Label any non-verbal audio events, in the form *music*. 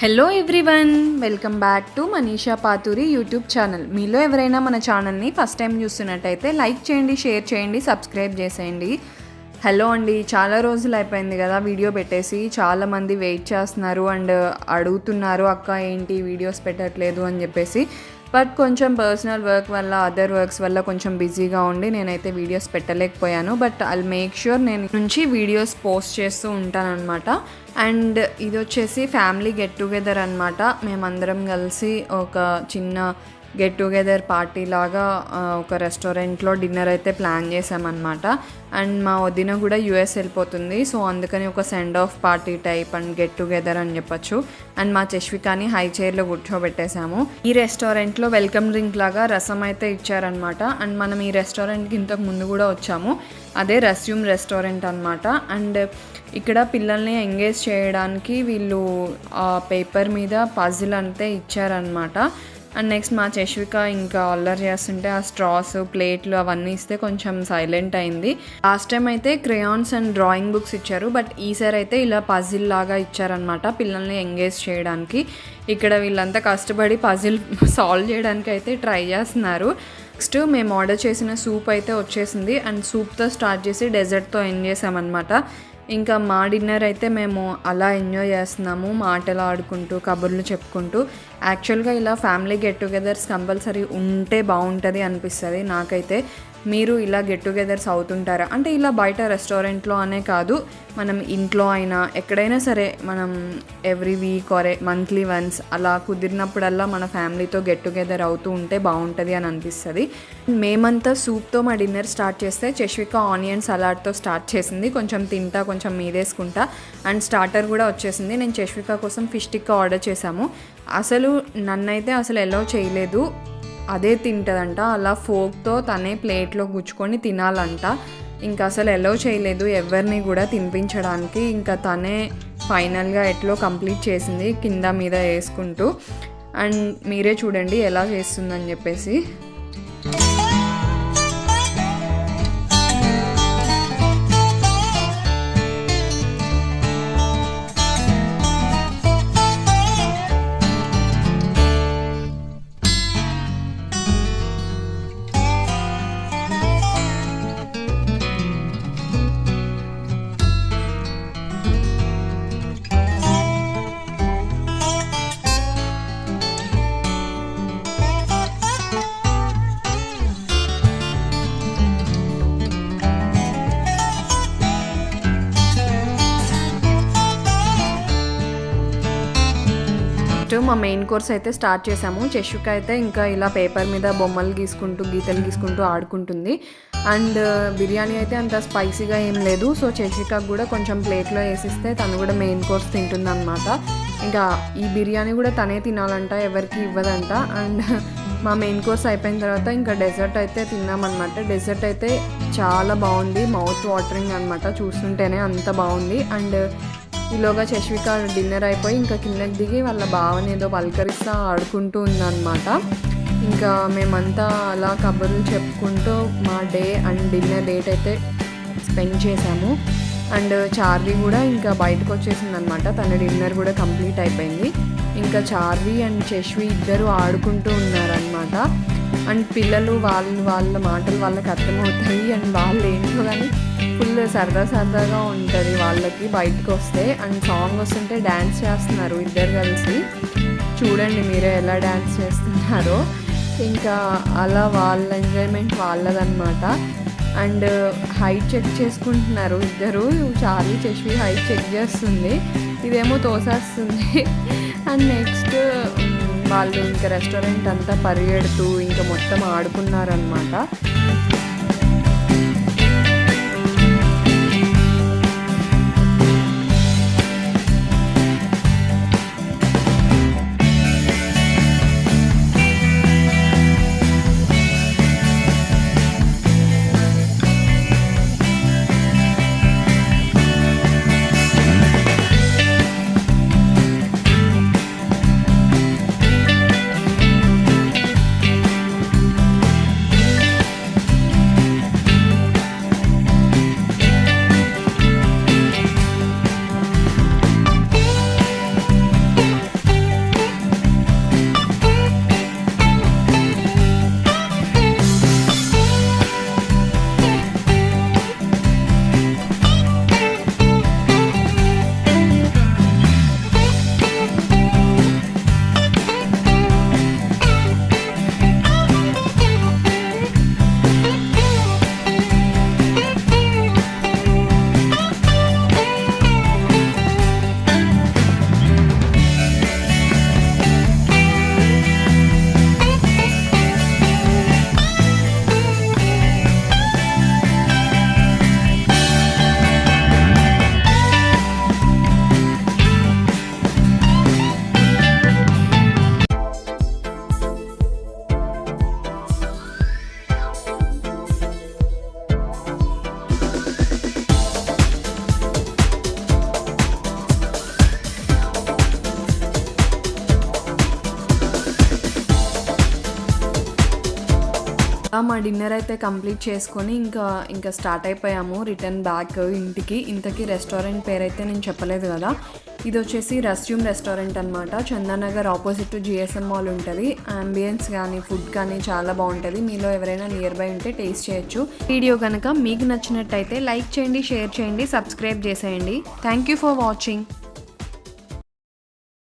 Hello everyone welcome back to Manisha Pathuri YouTube channel మీలో ఎవరైనా మన ఛానల్ని ఫస్ట్ టైం చూస్తున్నట్టయితే లైక్ చేయండి షేర్ చేయండి సబ్స్క్రైబ్ చేసేయండి. హలో అండి చాలా రోజులు అయిపోయింది కదా వీడియో పెట్టేసి. చాలామంది వెయిట్ చేస్తున్నారు అండ్ అడుగుతున్నారు అక్క ఏంటి వీడియోస్ పెట్టట్లేదు? అని చెప్పేసి. బట్ కొంచెం పర్సనల్ వర్క్ వల్ల అదర్ వర్క్స్ వల్ల కొంచెం బిజీగా ఉండి నేనైతే వీడియోస్ పెట్టలేకపోయాను. బట్ ఐ మేక్ ష్యూర్ నేను నుంచి వీడియోస్ పోస్ట్ చేస్తూ ఉంటాననమాట అండ్ ఇది వచ్చేసి ఫ్యామిలీ గెట్ టుగెదర్ అనమాట మేమందరం కలిసి ఒక చిన్న గెట్ టుగెదర్ పార్టీ లాగా ఒక రెస్టారెంట్లో డిన్నర్ అయితే ప్లాన్ చేసామన్నమాట అండ్ మా వదిన కూడా యూఎస్ వెళ్ళిపోతుంది. సో అందుకని ఒక send off party type and get together అని చెప్పొచ్చు. అండ్ మా చష్వికాని హై చైర్లో కూర్చోబెట్టేశాము. ఈ రెస్టారెంట్లో వెల్కమ్ డ్రింక్ లాగా రసం అయితే ఇచ్చారనమాట అండ్ మనం ఈ రెస్టారెంట్కి ఇంతకు ముందు కూడా వచ్చాము. అదే రస్యూమ్ రెస్టారెంట్ అనమాట అండ్ ఇక్కడ పిల్లల్ని ఎంగేజ్ చేయడానికి వీళ్ళు ఆ పేపర్ మీద పజిల్ అంతే ఇచ్చారనమాట అండ్ నెక్స్ట్ మా చష్విక ఇంకా అల్లరి చేస్తుంటే ఆ స్ట్రాస్ ప్లేట్లు అవన్నీ ఇస్తే కొంచెం సైలెంట్ అయింది. లాస్ట్ టైం అయితే క్రేయాన్స్ అండ్ డ్రాయింగ్ బుక్స్ ఇచ్చారు. బట్ ఈసారి అయితే ఇలా పజిల్ లాగా ఇచ్చారనమాట పిల్లల్ని ఎంగేజ్ చేయడానికి. ఇక్కడ వీళ్ళంతా కష్టపడి పజిల్ సాల్వ్ *laughs* చేయడానికి అయితే ట్రై చేస్తున్నారు. నెక్స్ట్ మేము ఆర్డర్ చేసిన సూప్ అయితే వచ్చేసింది. అండ్ సూప్తో స్టార్ట్ చేసి డెజర్ట్తో ఎండ్ చేసామన్నమాట. ఇంకా మా డిన్నర్ అయితే మేము అలా ఎంజాయ్ చేస్తున్నాము మాటలు ఆడుకుంటూ కబుర్లు చెప్పుకుంటూ. యాక్చువల్గా ఇలా ఫ్యామిలీ గెట్ టుగెదర్స్ కంపల్సరీ ఉంటే బాగుంటుంది అనిపిస్తుంది నాకైతే. మీరు ఇలా గెట్ టుగెదర్స్ అవుతుంటారా? అంటే ఇలా బయట రెస్టారెంట్లో అనే కాదు మనం ఇంట్లో అయినా ఎక్కడైనా సరే మనం every week or monthly once అలా కుదిరినప్పుడల్లా మన ఫ్యామిలీతో గెట్ టుగెదర్ అవుతూ ఉంటే బాగుంటుంది అని అనిపిస్తుంది. మేమంతా సూప్తో మా డిన్నర్ స్టార్ట్ చేస్తే చష్విక ఆనియన్ సలాడ్తో స్టార్ట్ చేసింది. కొంచెం తింటా కొంచెం మీదేసుకుంటా. అండ్ స్టార్టర్ కూడా వచ్చేసింది. నేను చష్విక కోసం ఫిష్ టిక్కా ఆర్డర్ చేశాము. అసలు నన్నైతే అసలు ఎలా చేయలేదు. అదే తింటదంట. అలా ఫోక్తో తనే ప్లేట్లో గుచ్చుకొని తినాలంట. ఇంకా అసలు ఎలో చేయలేదు ఎవరిని కూడా తినిపించడానికి. ఇంకా తనే ఫైనల్గా ఎట్లో కంప్లీట్ చేసింది కింద మీద వేసుకుంటూ. అండ్ మీరే చూడండి ఎలా చేస్తుందని చెప్పేసి. మా మెయిన్ కోర్స్ అయితే స్టార్ట్ చేసాము చెషుక్ అయితే ఇంకా ఇలా పేపర్ మీద బొమ్మలు గీసుకుంటూ గీతలు గీసుకుంటూ ఆడుకుంటుంది. అండ్ uh, బిర్యానీ అయితే అంత స్పైసీగా ఏం లేదు. సో చెషుక కూడా కొంచెం ప్లేట్లో వేసిస్తే తను కూడా మెయిన్ కోర్స్ తింటుంది అనమాట ఇంకా ఈ బిర్యానీ కూడా తనే తినాలంట ఎవరికి ఇవ్వదంట. అండ్ *laughs* మా మెయిన్ కోర్స్ అయిపోయిన తర్వాత ఇంకా డెజర్ట్ అయితే తిన్నామన్నమాట. డెజర్ట్ అయితే చాలా బాగుంది. మౌత్ వాటరింగ్ అనమాట చూస్తుంటేనే అంత బాగుంది. అండ్ ఈలోగా చష్విక డిన్నర్ అయిపోయి ఇంకా కిందకి దిగి వాళ్ళ బావని ఏదో పలకరిస్తా ఆడుకుంటూ ఉందన్నమాట. ఇంకా మేమంతా అలా కబుర్లు చెప్పుకుంటూ మా డే అండ్ డిన్నర్ డేట్ అయితే స్పెండ్ చేశాము. అండ్ చార్వి కూడా ఇంకా బయటకు వచ్చేసింది అనమాట తన డిన్నర్ కూడా కంప్లీట్ అయిపోయింది. ఇంకా చార్వి అండ్ చష్వి ఇద్దరు ఆడుకుంటూ ఉన్నారనమాట అండ్ పిల్లలు వాళ్ళు వాళ్ళ మాటలు వాళ్ళకి అర్థమవుతాయి అండ్ వాళ్ళు ఏంటో కానీ ఫుల్ సరదా సరదాగా ఉంటుంది వాళ్ళకి బయటకు వస్తే. అండ్ సాంగ్ వస్తుంటే డ్యాన్స్ చేస్తున్నారు ఇద్దరు కలిసి. చూడండి మీరే ఎలా డ్యాన్స్ చేస్తున్నారో. ఇంకా అలా వాళ్ళ ఎంజాయ్మెంట్ వాళ్ళదన్నమాట. అండ్ హైట్ చెక్ చేసుకుంటున్నారు ఇద్దరు. చార్లీ చేసి హైట్ చెక్ చేస్తుంది. ఇదేమో తోసేస్తుంది. అండ్ నెక్స్ట్ వాళ్ళు ఇంకా రెస్టారెంట్ అంతా పరిగెడుతూ ఇంకా మొత్తం ఆడుకున్నారనమాట మా డిన్నర్ అయితే కంప్లీట్ చేసుకొని ఇంకా ఇంకా స్టార్ట్ అయిపోయాము. రిటర్న్ బ్యాక్ ఇంటికి. ఇంతకీ రెస్టారెంట్ పేరైతే నేను చెప్పలేదు కదా. ఇది వచ్చేసి రెస్ట్యూమ్ రెస్టారెంట్ అనమాట Chandanagar opposite to GSM mall ఉంటుంది. అంబియన్స్ కానీ ఫుడ్ కానీ చాలా బాగుంటుంది. మీలో ఎవరైనా నియర్ బై ఉంటే టేస్ట్ చేయొచ్చు. వీడియో కనుక మీకు నచ్చినట్టయితే లైక్ చేయండి షేర్ చేయండి సబ్స్క్రైబ్ చేసేయండి. Thank you for watching